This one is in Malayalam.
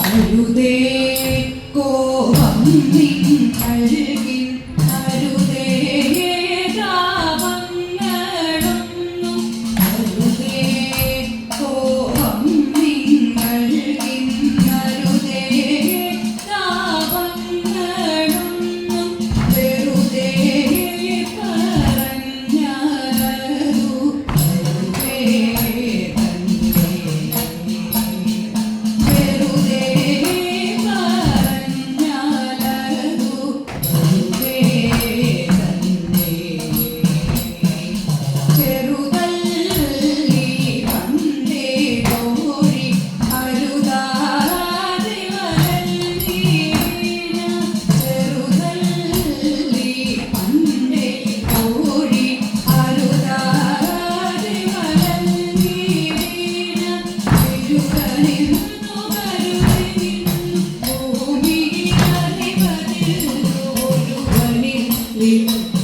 അഴുതേ കോപം കഴുകി You.